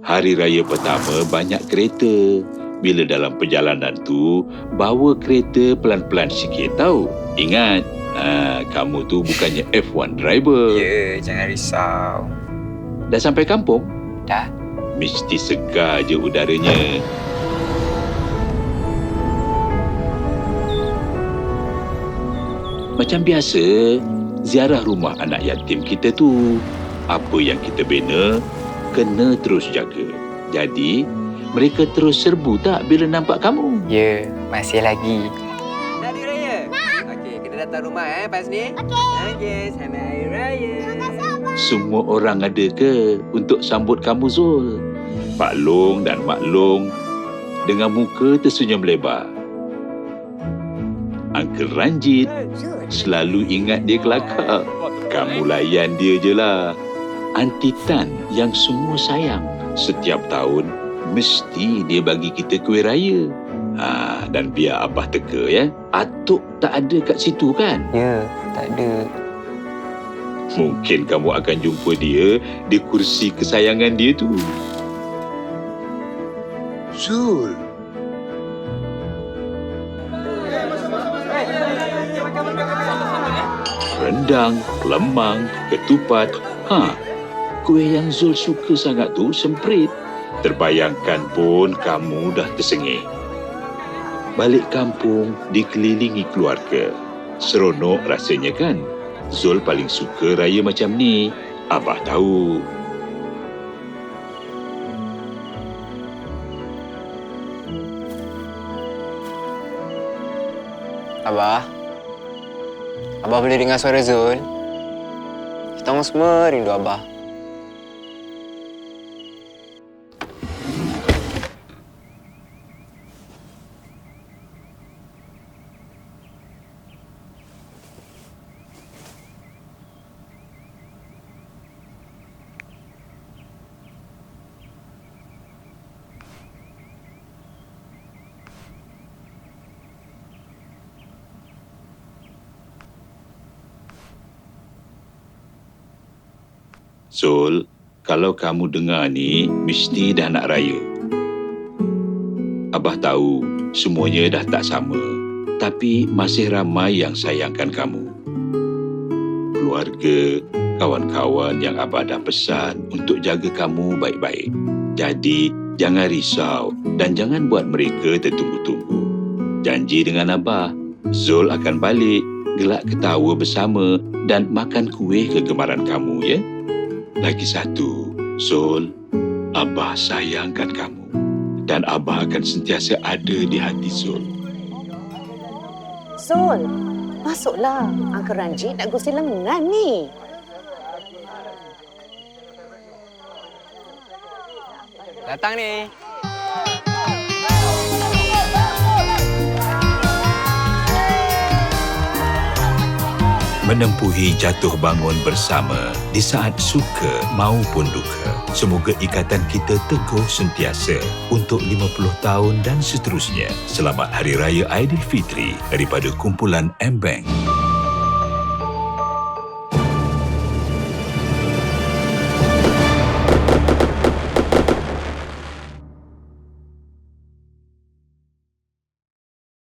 Hari raya pertama banyak kereta. Bila dalam perjalanan tu, bawa kereta pelan-pelan sikit tau. Ingat, ha, kamu tu bukannya F1 driver. Ya, jangan risau. Dah sampai kampung? Dah. Mesti segar je udaranya. Macam biasa, ziarah rumah anak yatim kita tu. Apa yang kita bina, kena terus jaga. Jadi, mereka terus serbu tak bila nampak kamu? Ya, masih lagi. Hari raya? Nak. Okey, kita datang rumah eh pas ni. Okey. Okey, selamat hari raya. Semua orang ada ke untuk sambut kamu Zul? Pak Long dan Mak Long dengan muka tersenyum lebar. Uncle Ranjit selalu ingat dia kelakar. Kamu layan dia je lah. Aunty Tan yang semua sayang. Setiap tahun, mesti dia bagi kita kuih raya. Ha, dan biar Abah teka ya. Atuk tak ada kat situ kan? Ya, tak ada. Mungkin kamu akan jumpa dia di kursi kesayangan dia tu. Zul, Rendang, lemang, ketupat. Ha, kuih yang Zul suka sangat tu semprit. Terbayangkan pun kamu dah tersengih. Balik kampung dikelilingi keluarga. Seronok rasanya kan? Zul paling suka raya macam ni. Abah tahu. Abah. Abah boleh dengar suara Zul? Kita semua rindu Abah. Zul, kalau kamu dengar ni, mesti dah nak raya. Abah tahu semuanya dah tak sama. Tapi masih ramai yang sayangkan kamu. Keluarga, kawan-kawan yang Abah dah pesan untuk jaga kamu baik-baik. Jadi, jangan risau dan jangan buat mereka tertunggu-tunggu. Janji dengan Abah, Zul akan balik, gelak ketawa bersama dan makan kuih kegemaran kamu, ya? Lagi satu, Zul, Abah sayangkan kamu. Dan Abah akan sentiasa ada di hati Zul. Sol, masuklah. Uncle Ranjit nak gosip lengan ni. Datang ni. Menempuhi jatuh bangun bersama di saat suka maupun duka. Semoga ikatan kita teguh sentiasa untuk 50 tahun dan seterusnya. Selamat Hari Raya Aidilfitri daripada kumpulan M-Bank.